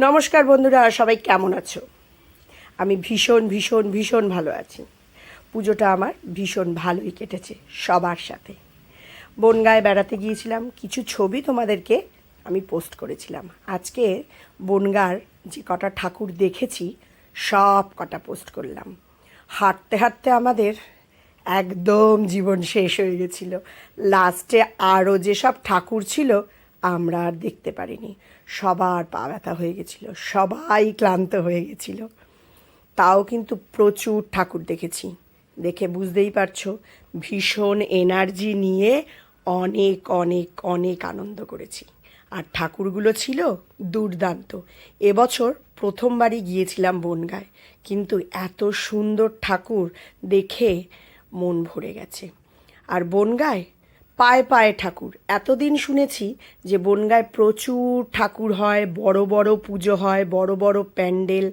নমস্কার বন্ধুরা, সবাই কেমন আছো? আমি ভীষণ ভীষণ ভীষণ ভালো আছি। পুজোটা আমার ভীষণ ভালোই কেটেছে সবার সাথে। বনগায় বেড়াতে গিয়েছিলাম, কিছু ছবি তোমাদেরকে আমি পোস্ট করেছিলাম। আজকে বনগার যে কটা ঠাকুর দেখেছি, সব কটা পোস্ট করলাম। হাঁটতে হাঁটতে আমাদের একদম জীবন শেষ হয়ে গেছিল। লাস্টে আরও যেসব ঠাকুর ছিল, আমরা আর দেখতে পারিনি। সবার পা ব্যথা হয়ে গেছিল, সবাই ক্লান্ত হয়ে গেছিল। তাও কিন্তু প্রচুর ঠাকুর দেখেছি। দেখে বুঝতেই পারছ, ভীষণ এনার্জি নিয়ে অনেক অনেক অনেক আনন্দ করেছি। আর ঠাকুরগুলো ছিল দুর্দান্ত। এবছর প্রথমবারই গিয়েছিলাম বনগায়, কিন্তু এত সুন্দর ঠাকুর দেখে মন ভরে গেছে। আর বনগায় পায়ে পায়ে ঠাকুর। এতদিন শুনেছি যে বনগায় প্রচুর ঠাকুর হয়, বড় বড় পুজো হয়, বড় বড় প্যান্ডেল।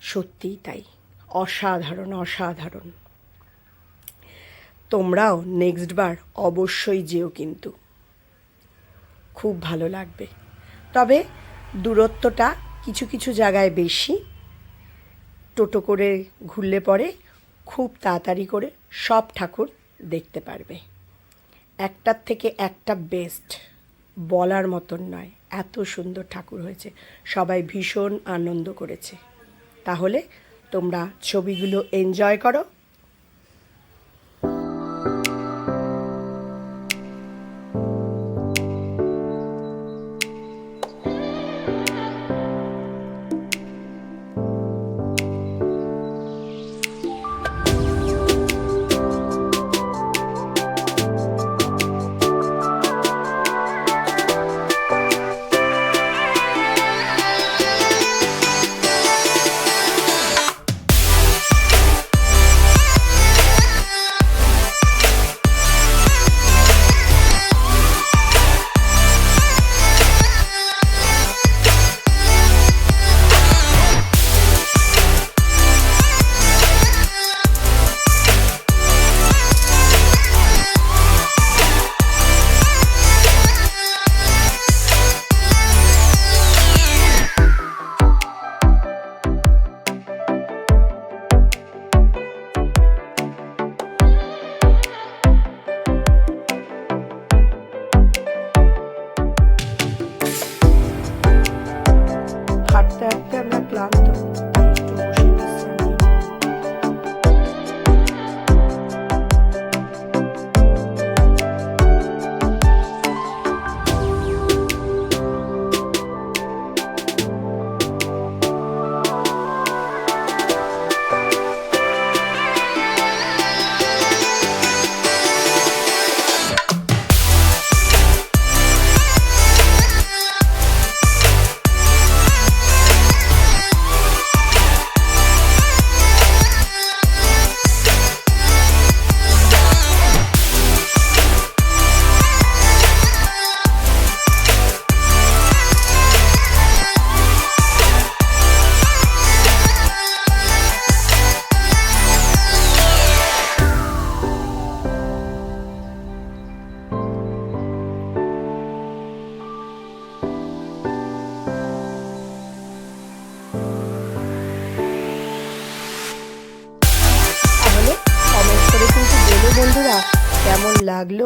সত্যিই তাই। অসাধারণ অসাধারণ। তোমরাও নেক্সট বার অবশ্যই যেও কিন্তু। খুব ভালো লাগবে। তবে দূরত্বটা কিছু কিছু জায়গায় বেশি। টোটো করে ঘুরলে পরে খুব তাড়াতাড়ি করে সব ঠাকুর দেখতে পারবে। একটার থেকে একটা বেস্ট বলার মতন নয়। এত সুন্দর ঠাকুর হয়েছে। সবাই ভীষণ আনন্দ করেছে। তাহলে তোমরা ছবিগুলো এনজয় করো। কেমন লাগল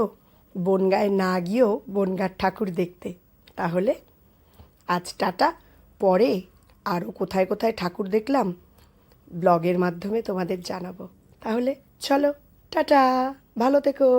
বনগায় না গিয়েও বনগার ঠাকুর দেখতে? তাহলে আজ টাটা। পরে আরও কোথায় কোথায় ঠাকুর দেখলাম ব্লগের মাধ্যমে তোমাদের জানাব। তাহলে চলো, টাটা। ভালো থেকো।